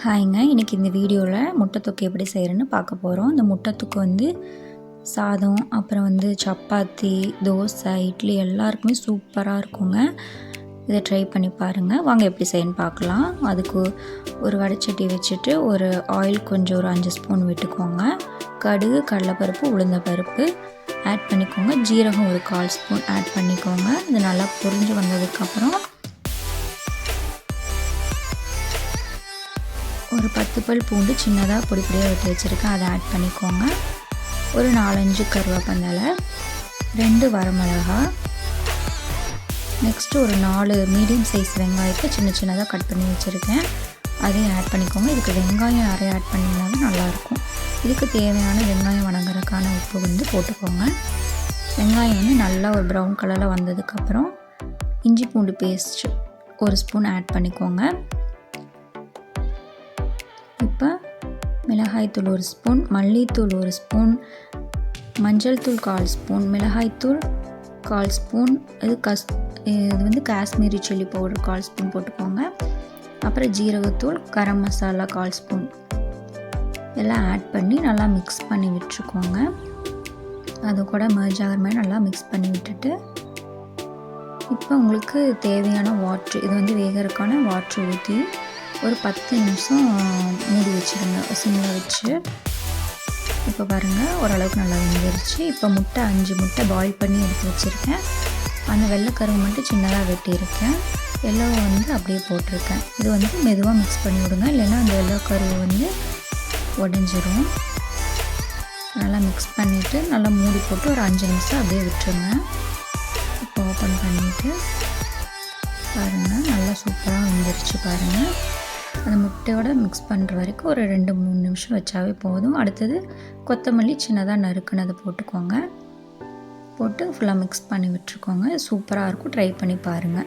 ஹாய்ங்க. இன்றைக்கி இந்த வீடியோவில் முட்டை தொக்கு எப்படி செய்கிறேன்னு பார்க்க போகிறோம் இந்த முட்டை தொக்கு வந்து சாதம் அப்புறம் வந்து சப்பாத்தி தோசை இட்லி எல்லாருக்குமே சூப்பராக இருக்குங்க. இதை ட்ரை பண்ணி பாருங்கள் வாங்க எப்படி செய்யணும்னு பார்க்கலாம். அதுக்கு ஒரு வடைச்சட்டி வச்சுட்டு ஒரு ஆயில் கொஞ்சம் ஒரு அஞ்சு ஸ்பூன் விட்டுக்கோங்க. கடுகு கடலைப்பருப்பு உளுந்த பருப்பு ஆட் பண்ணிக்கோங்க. ஜீரகம் ஒரு கால் ஸ்பூன் ஆட் பண்ணிக்கோங்க. இது நல்லா பொரிஞ்சு வந்ததுக்கப்புறம் ஒரு பத்து பல் பூண்டு சின்னதாக பொடி பொடியாக வெட்டி வச்சுருக்கேன். அதை ஆட் பண்ணிக்கோங்க. ஒரு நாலஞ்சு கருவேப்பந்தலை ரெண்டு வரமிளகா நெக்ஸ்ட்டு ஒரு நாலு மீடியம் சைஸ் வெங்காயத்தை சின்ன சின்னதாக கட் பண்ணி வச்சுருக்கேன். அதையும் ஆட் பண்ணிக்கோங்க. இதுக்கு வெங்காயம் நிறைய ஆட் பண்ணிங்கனாலும் நல்லாயிருக்கும். இதுக்கு தேவையான வெங்காயம் வணங்குறதுக்கான உப்பு வந்து போட்டுக்கோங்க. வெங்காயம் வந்து நல்லா ஒரு ப்ரௌன் கலரில் வந்ததுக்கப்புறம் இஞ்சி பூண்டு பேஸ்ட் ஒரு ஸ்பூன் ஆட் பண்ணிக்கோங்க. மிளகாய்த்தூள் ஒரு ஸ்பூன் மல்லித்தூள் ஒரு ஸ்பூன் மஞ்சள் தூள் கால் ஸ்பூன் மிளகாய்த்தூள் கால் ஸ்பூன் இது கஸ் இது வந்து காஷ்மீரி சில்லி பவுடர் கால் ஸ்பூன் போட்டுக்கோங்க. அப்புறம் ஜீரகத்தூள் கரம் மசாலா கால் ஸ்பூன். எல்லாம் ஆட் பண்ணி நல்லா மிக்ஸ் பண்ணி விட்டுருக்கோங்க அது கூட மர்ஜ் ஆகிற மாதிரி நல்லா மிக்ஸ் பண்ணி விட்டுட்டு இப்போ உங்களுக்கு தேவையான வாட்ரு இது வந்து வேகிறதுக்கான வாட்ரு ஊற்றி ஒரு பத்து நிமிஷம் மூடி வச்சுருங்க சிம்மில் வச்சு. இப்போ பாருங்கள் ஓரளவுக்கு நல்லா வெந்துருச்சு. இப்போ முட்டை அஞ்சு முட்டை பாயில் பண்ணி எடுத்து வச்சுருக்கேன். அந்த வெள்ளைக்கருவை மட்டும் சின்னதாக வெட்டியிருக்கேன். எல்லோ வந்து அப்படியே போட்டிருக்கேன். இது வந்து மெதுவாக மிக்ஸ் பண்ணி விடுங்க. இல்லைன்னா அந்த வெள்ளை கருவு வந்து உடஞ்சிரும். நல்லா மிக்ஸ் பண்ணிவிட்டு நல்லா மூடி போட்டு ஒரு அஞ்சு நிமிஷம் அப்படியே விட்டுருங்க. இப்போ ஓப்பன் பண்ணிவிட்டு பாருங்கள் நல்லா சூப்பராக வந்துருச்சு பாருங்கள் அந்த முட்டையோட மிக்ஸ் பண்ணுற வரைக்கும் ஒரு ரெண்டு மூணு நிமிஷம் வச்சாவே போதும். அடுத்தது கொத்தமல்லி சின்னதாக நறுக்குனதை போட்டுக்கோங்க. போட்டு ஃபுல்லாக மிக்ஸ் பண்ணி விட்டுருக்கோங்க. சூப்பராக இருக்கும். ட்ரை பண்ணி பாருங்கள்